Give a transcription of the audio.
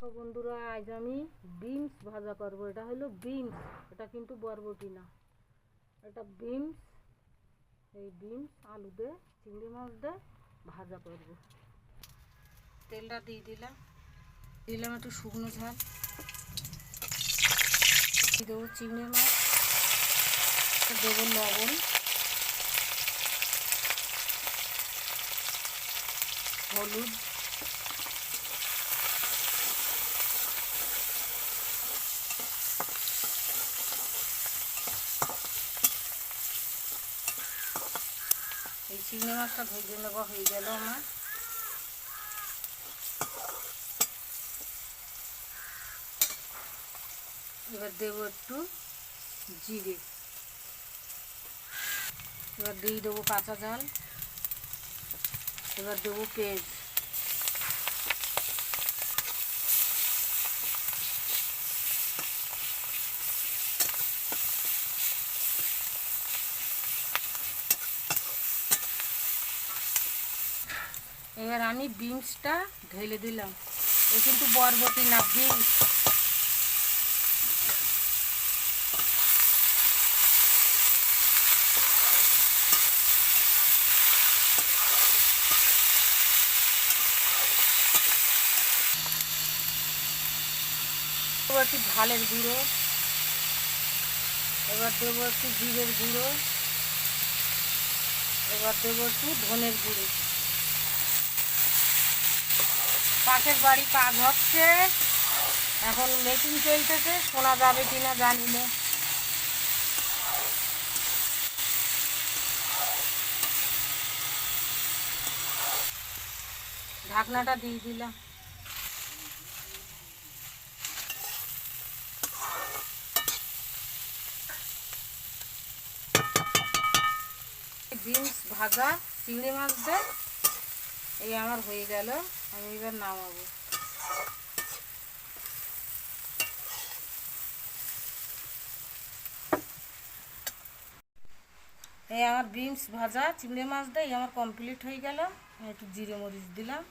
দেখো বন্ধুরা, আজ আমি বিনস ভাজা করব। এটা হলো বিনস, এটা কিন্তু বরবটি না। এটা বিনস, এই বিনস আলু দিয়ে, চিংড়ি মাছ দিয়ে ভাজা করব। তেলটা দিয়ে দিলাম। দিলাম একটু শুকনো ঝাল। দেবো চিংড়ি মাছ, দেবো লবণ। হলুদ। এই চিংড়ি মাছটা ভেজে নেওয়া হয়ে গেল আমার। এবার দেবো একটু জিরে। এবার দিয়ে দেবো কাঁচা জল। এবার দেবো পেঁয়াজ। এবার আমি বিনসটা ঢেলে দিলাম। এ কিন্তু বরবটি না, বিনস। একটু ঝালের গুঁড়ো। এবার দেবো একটু জিরের গুঁড়ো। এবার দেবো একটু ধনের গুঁড়ো। পাশের বাড়ি কাজ হচ্ছে এখন মেশিন চলতেছে, শোনা যাবে কিনা জানি না। ঢাকনাটা দিয়ে দিলাম। বিনস ভাজা, চিংড়ি মাছ দিয়ে এই আমার হয়ে গেল, আমি এবার নামাবো। এই আমার বিনস ভাজা, চিংড়ি মাছ এই আমার কমপ্লিট হয়ে গেল। একটু জিরে মরিচ দিলাম।